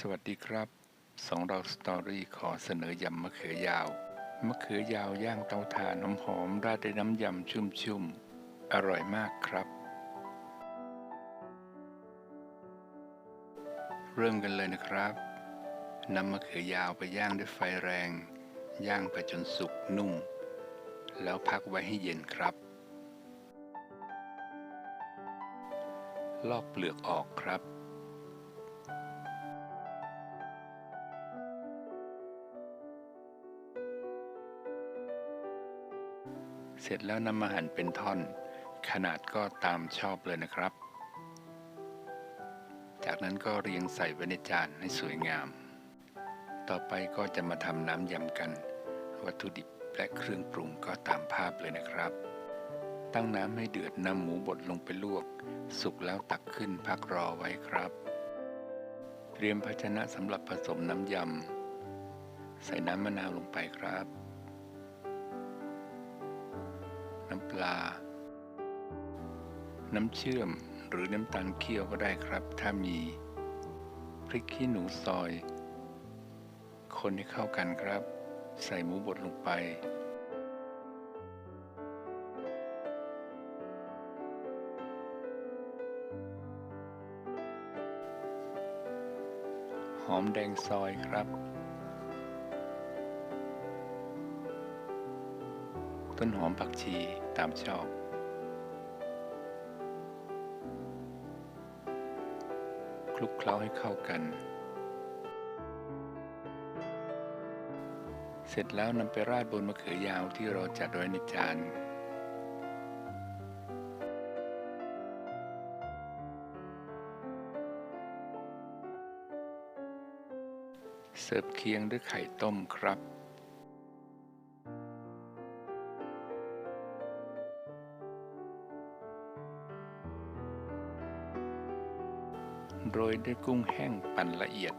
สวัสดีครับสองเราสตอรี่ขอเสนอยำมะเขือยาว มะเขือยาวย่างเตาถ่านหอมๆราดด้วยน้ำยำชุ่มๆ อร่อยมากครับ เริ่มกันเลยนะครับนำมะเขือยาวไปย่างด้วยไฟแรง ย่างไปจนสุกนุ่ม แล้วพักไว้ให้เย็นครับ ลอกเปลือกออกครับ เสร็จแล้วนำมาหั่นเป็นท่อน ขนาดก็ตามชอบเลยนะครับ จากนั้นก็เรียงใส่ไว้ในจานให้สวยงาม ต่อไปก็จะมาทำน้ำยำกัน วัตถุดิบและเครื่องปรุงก็ตามภาพเลยนะครับ ตั้งน้ำให้เดือดนำหมูบดลงไปลวก สุกแล้วตักขึ้นพักรอไว้ครับ เตรียมภาชนะสำหรับผสมน้ำยำใส่น้ำมะนาวลงไปครับ ลา น้ำเชื่อมหรือน้ำตาลเคี่ยวก็ได้ครับ ถ้ามี พริกขี้หนูซอย คนให้เข้ากันครับ ใส่หมูบดลงไป หอมแดงซอยครับต้นหอมผักชี ตามชอบ คลุกเคล้าให้เข้ากัน เสร็จแล้วนำไปราดบนมะเขือยาวที่เราจัดไว้ในจานเสิร์ฟเคียงด้วยไข่ต้มครับ โรยด้วยกุ้งแห้งปั่นละเอียด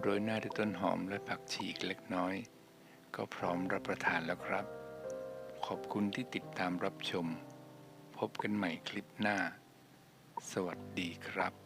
โรยหน้าด้วยต้นหอมและผักชีอีกเล็กน้อย ก็พร้อมรับประทานแล้วครับ ขอบคุณที่ติดตามรับชม พบกันใหม่คลิปหน้า สวัสดีครับ